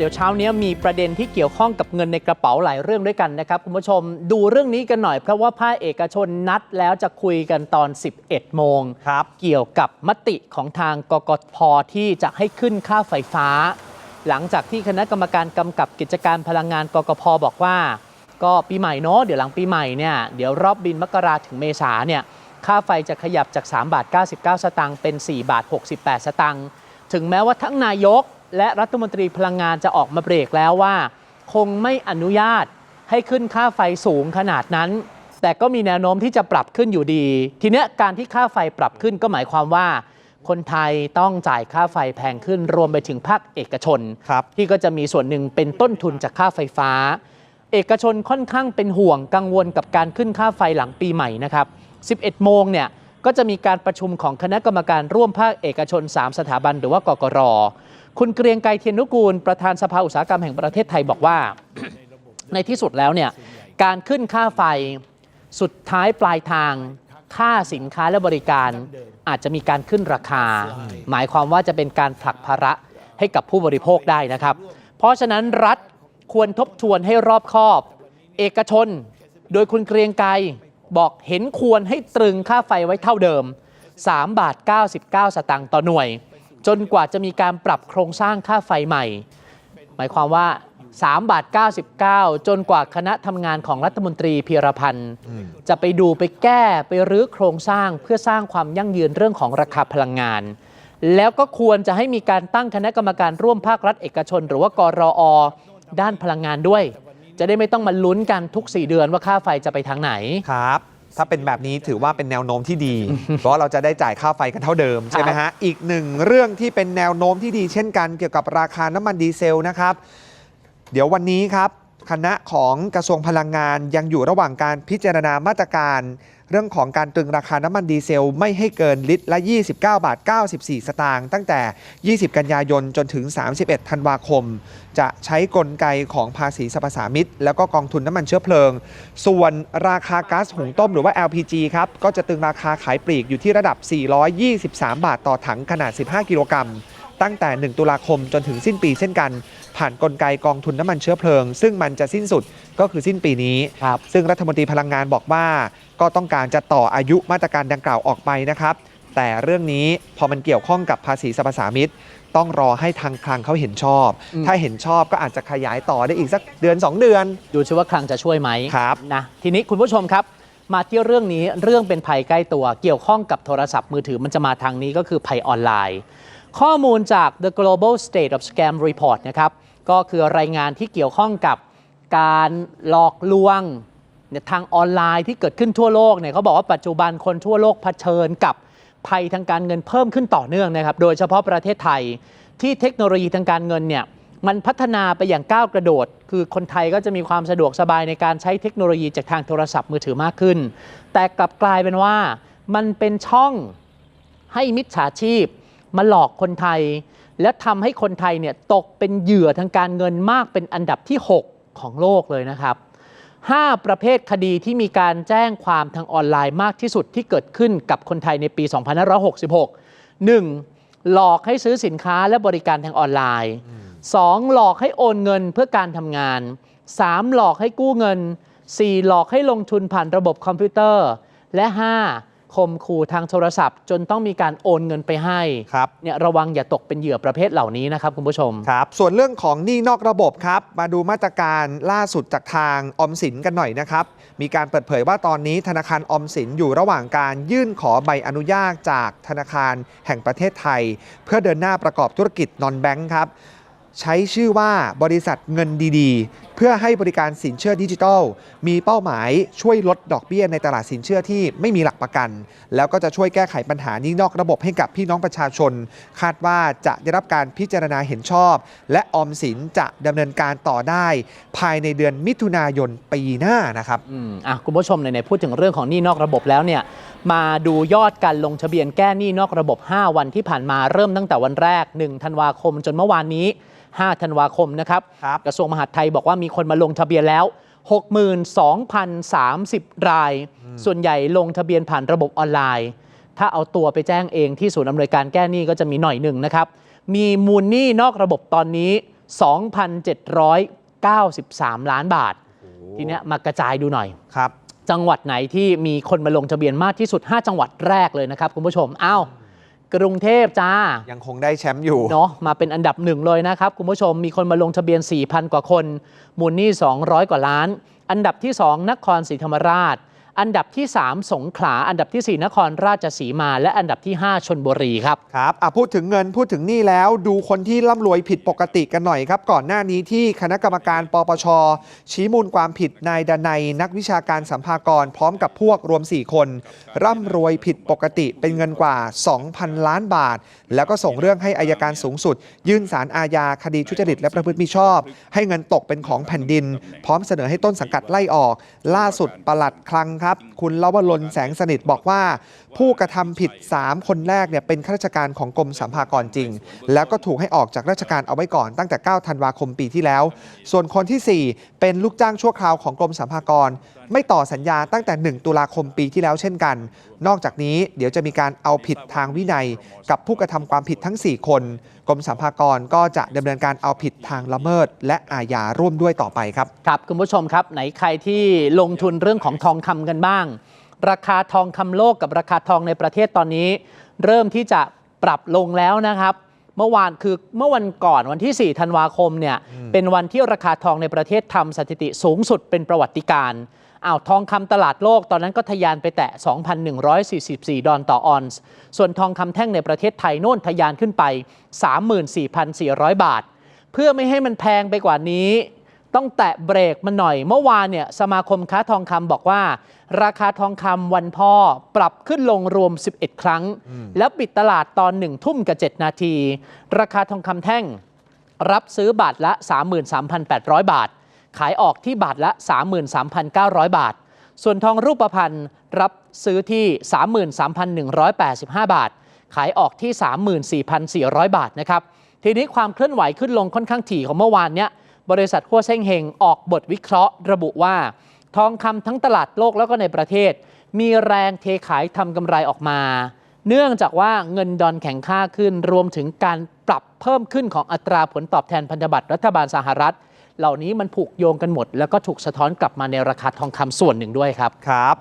เดี๋ยวเช้านี้มีประเด็นที่เกี่ยวข้องกับเงินในกระเป๋าหลายเรื่องด้วยกันนะครับคุณผู้ชมดูเรื่องนี้กันหน่อย เพราะว่าภาคเอกชนนัดแล้วจะคุยกันตอน 11 โมงครับเกี่ยวกับมติของทางกกพที่จะให้ขึ้นค่าไฟฟ้า หลังจากที่คณะกรรมการกำกับกิจการพลังงานกกพบอกว่า ก็ปีใหม่เนาะเดี๋ยวหลังปีใหม่เนี่ยเดี๋ยวรอบบินมกราถึงเมษาเนี่ยค่าไฟจะขยับจาก3บาท99 สตางค์เป็น4บาท68 สตางค์ถึงแม้ว่าทั้งนายก และรัฐมนตรีพลังงานจะออกมาเบรกแล้วว่า คงไม่อนุญาตให้ขึ้นค่าไฟสูงขนาดนั้น แต่ก็มีแนวโน้มที่จะปรับขึ้นอยู่ดี ทีเนี้ยการที่ค่าไฟปรับขึ้นก็หมายความว่า คนไทยต้องจ่ายค่าไฟแพงขึ้นรวมไปถึงภาคเอกชนครับที่ก็จะมีส่วนหนึ่งเป็นต้นทุนจากค่าไฟฟ้า เอกชนค่อนข้างเป็นห่วงกังวลกับการขึ้นค่าไฟหลังปีใหม่นะครับ 11 โมงเนี่ยก็จะมีการประชุมของคณะกรรมการร่วมภาคเอกชน 3 สถาบันหรือว่ากกร คุณเกรียงไกรเทียนนุกูล ประธานสภาอุตสาหกรรมแห่งประเทศไทยบอกว่า ในที่สุดแล้วเนี่ยการขึ้นค่าไฟสุดท้ายปลายทางค่าสินค้าและบริการอาจจะมีการขึ้นราคา หมายความว่าจะเป็นการผลักภาระให้กับผู้บริโภคได้นะครับ เพราะฉะนั้นรัฐควรทบทวนให้รอบคอบ เอกชน โดยคุณเกรียงไกรบอกเห็นควรให้ตรึงค่าไฟไว้เท่าเดิม 3 บาท 99 สตางค์ต่อหน่วย จนกว่าจะมีการปรับโครงสร้างค่าไฟใหม่ หมายความว่า 3 บาท 99 จนกว่าคณะทำงานของรัฐมนตรีพีรพันธ์ จะไปดูไปแก้ไปรื้อโครงสร้างเพื่อสร้างความยั่งยืนเรื่องของราคาพลังงาน แล้วก็ควรจะให้มีการตั้งคณะกรรมการร่วมภาครัฐเอกชน หรือว่ากรอด้านพลังงานด้วย จะได้ไม่ต้องมาลุ้นกันทุก 4 เดือนว่าค่าไฟจะไปทางไหนครับ ถ้าเป็นแบบนี้ถือว่าเป็นแนวโน้มที่ดี เพราะว่าเราจะได้จ่ายค่าไฟกันเท่าเดิมใช่ไหมฮะ อีกหนึ่งเรื่องที่เป็นแนวโน้มที่ดีเช่นกันเกี่ยวกับราคาน้ำมันดีเซลนะครับ เดี๋ยววันนี้ครับ คณะของกระทรวงพลังงานยังอยู่ระหว่างการพิจารณามาตรการ เรื่องของการตรึงราคาน้ำมันดีเซล ไม่ให้เกินลิตรละ 29 บาท 94 สตางค์ตั้งแต่ 20 กันยายนจนถึง 31 ธันวาคม จะใช้กลไกของภาษีสรรพสามิตแล้วก็กองทุนน้ำมันเชื้อเพลิง ส่วนราคาก๊าซหุงต้มหรือว่า LPG ครับก็จะตึงราคาขายปลีกอยู่ที่ระดับ 423 บาทต่อถังขนาด 15 กิโลกรัม ตั้งแต่ 1 ตุลาคมจนถึงสิ้นปีเช่นกัน ผ่านกลไกกองทุนน้ำมันเชื้อเพลิง ซึ่งมันจะสิ้นสุดก็คือสิ้นปีนี้ครับซึ่งรัฐมนตรีพลังงานบอกว่า ก็ต้องการจะต่ออายุมาตรการดังกล่าวออกไปนะครับ แต่เรื่องนี้พอมันเกี่ยวข้องกับภาษีสรรพสามิตต้องรอให้ทางคลังเขาเห็นชอบอืมถ้าเห็นชอบก็อาจจะขยายต่อได้อีกสักเดือน 2 เดือน ดูชิว่าคลังจะช่วยไหมครับนะทีนี้คุณผู้ชมครับ มาที่เรื่องนี้เรื่องเป็นภัยใกล้ตัว เกี่ยวข้องกับโทรศัพท์มือถือมันจะมาทางนี้ก็คือภัยออนไลน์ ข้อมูลจาก The Global State of Scam Report นะครับ ก็คือรายงานที่เกี่ยวข้องกับการหลอกลวงทางออนไลน์ที่เกิดขึ้นทั่วโลกเนี่ยเขาบอกว่าปัจจุบันคนทั่วโลกเผชิญกับภัยทางการเงินเพิ่มขึ้นต่อเนื่องนะครับ โดยเฉพาะประเทศไทยที่เทคโนโลยีทางการเงินเนี่ยมันพัฒนาไปอย่างก้าวกระโดด คือคนไทยก็จะมีความสะดวกสบายในการใช้เทคโนโลยีจากทางโทรศัพท์มือถือมากขึ้น แต่กลับกลายเป็นว่ามันเป็นช่องให้มิจฉาชีพ มาหลอกคนไทย และทำให้คนไทยเนี่ยตกเป็นเหยื่อทางการเงินมากเป็นอันดับที่ 6 ของโลกเลยนะครับ 5 ประเภทคดีที่มีการแจ้งความทางออนไลน์มากที่สุดที่เกิดขึ้นกับคนไทยในปี 2566 1. หลอกให้ซื้อสินค้าและบริการทางออนไลน์ 2. หลอกให้โอนเงินเพื่อการทำงาน 3. หลอกให้กู้เงิน 4. หลอกให้ลงทุนผ่านระบบคอมพิวเตอร์ และ 5. คมขู่ทางโทรศัพท์ จนต้องมีการโอนเงินไปให้ครับเนี่ยระวังอย่าตกเป็นเหยื่อประเภทเหล่านี้นะครับคุณผู้ชมครับ ส่วนเรื่องของหนี้นอกระบบครับ มาดูมาตรการล่าสุดจากทางออมสินกันหน่อยนะครับ มีการเปิดเผยว่าตอนนี้ธนาคารออมสินอยู่ระหว่างการยื่นขอใบอนุญาตจากธนาคารแห่งประเทศไทย เพื่อเดินหน้าประกอบธุรกิจนอนแบงค์ครับ ใช้ชื่อว่าบริษัทเงินดีๆ เพื่อให้บริการสินเชื่อดิจิทัล มีเป้าหมายช่วยลดดอกเบี้ยในตลาดสินเชื่อที่ไม่มีหลักประกัน แล้วก็จะช่วยแก้ไขปัญหานี้นอกระบบให้กับพี่น้องประชาชน คาดว่าจะได้รับการพิจารณาเห็นชอบ และออมสินจะดำเนินการต่อได้ ภายในเดือนมิถุนายนปีหน้านะครับอืมอะคุณผู้ชมไหนๆพูดถึงเรื่องของหนี้นอกระบบแล้วเนี่ยมาดูยอดการลงทะเบียนแก้หนี้นอกระบบ 5 วันที่ผ่านมาเริ่มตั้งแต่วันแรก 1 ธันวาคมจนเมื่อวานนี้ 5 ธันวาคมนะครับครับ กระทรวงมหาดไทยบอกว่ามีคนมาลงทะเบียนแล้ว 62,030 ราย ส่วนใหญ่ลงทะเบียนผ่านระบบออนไลน์ ถ้าเอาตัวไปแจ้งเองที่ศูนย์อำนวยการแก้หนี้ก็จะมีหน่อยหนึ่งนะครับ มีมูลหนี้นอกระบบตอนนี้ 2,793 ล้านบาท ทีเนี้ยมากระจายดูหน่อย ครับ จังหวัดไหนที่มีคนมาลงทะเบียนมากที่สุด 5 จังหวัดแรกเลยนะครับ คุณผู้ชม อ้าว กรุงเทพจ้า ยังคงได้แชมป์อยู่ เนาะมาเป็นอันดับหนึ่งเลยนะครับ คุณผู้ชมมีคนมาลงทะเบียน 4,000 กว่าคน มูลหนี้ 200 กว่าล้าน อันดับที่ 2 นครศรีธรรมราช อันดับที่ 3 สงขลา อันดับทีสี่ 4 นครราชสีมา และอันดับที่ 5 ชนบุรีครับ ครับอะพูดถึงเงินพูดถึงหนี้แล้ว ดูคนที่ร่ำรวยผิดปกติกันหน่อยครับ ก่อนหน้านี้ที่คณะกรรมการปปช ชี้มูลความผิดนายดนัย นักวิชาการสัมภากร พร้อมกับพวกรวม 4 คน ร่ำรวยผิดปกติเป็นเงินกว่า 2,000 ล้านบาท แล้วก็ส่งเรื่องให้อายการสูงสุด ยื่นสารอาญาคดีทุจริตและประพฤติมิชอบ ให้เงินตกเป็นของแผ่นดิน พร้อมเสนอให้ต้นสังกัดไล่ออก ล่าสุดปลัดคลังครับคุณลวรนแสงสนิทบอกว่า ผู้กระทำผิด 3 คนแรกเนี่ยเป็นข้าราชการของกรมสัมภากรจริง แล้วก็ถูกให้ออกจากราชการเอาไว้ก่อนตั้งแต่ 9 ธันวาคมปีที่แล้ว ส่วนคนทีสี่4 เป็นลูกจ้างชั่วคราวของกรมสัมภากร ไม่ต่อสัญญาตั้งแต่ 1 ตุลาคมปีที่แล้วเช่นกัน นอกจากนี้เดี๋ยวจะมีการเอาผิดทางวินัย กับผู้กระทำความผิดทั้ง 4 คน กรมสัมภากรก็จะดำเนินการเอาผิดทางละเมิด และอาญาร่วมด้วยต่อไปครับ ครับคุณผู้ชมครับ ไหนใครที่ลงทุนเรื่องของทองคำกันบ้าง ราคาทองคำโลกกับราคาทองในประเทศตอนนี้ เริ่มที่จะปรับลงแล้วนะครับเมื่อวานคือเมื่อวันก่อนวันที่ 4 ธันวาคมเนี่ยเป็นวันที่ราคาทองในประเทศทำสถิติสูงสุดเป็นประวัติการณ์ อ้าวทองคำตลาดโลกตอนนั้นก็ทะยานไปแตะ 2,144 ดอลต่อออนซ์ ส่วนทองคำแท่งในประเทศไทยโน่นทะยานขึ้นไป 34,400 บาท เพื่อไม่ให้มันแพงไปกว่านี้ ต้องแตะเบรกมันหน่อย เมื่อวานเนี่ยสมาคมค้าทองคำบอกว่า ราคาทองคำวันพ่อปรับขึ้นลงรวม 11 ครั้ง แล้วปิดตลาดตอน1ทุ่มกับ 7 นาที ราคาทองคำแท่ง รับซื้อบาทละ 33,800 บาท ขายออกที่บาทละ 33,900 บาท ส่วนทองรูปพรรณรับซื้อที่ 33,185 บาท ขายออกที่ 34,400 บาทนะครับทีนี้ความเคลื่อนไหวขึ้นลงค่อนข้างถี่ของเมื่อวานเนี้ยบริษัทขั้วเซ้งเฮงออกบทวิเคราะห์ ระบุว่า ทองคำทั้งตลาดโลกแล้วก็ในประเทศ มีแรงเทขายทำกำไรออกมา เนื่องจากว่าเงินดอลแข็งค่าขึ้นรวมถึงการปรับเพิ่มขึ้นของอัตราผลตอบแทนพันธบัตรรัฐบาลสหรัฐ เหล่านี้มันผูกโยงกันหมด แล้วก็ถูกสะท้อนกลับมาในราคาทองคำส่วนหนึ่งด้วยครับ ครับ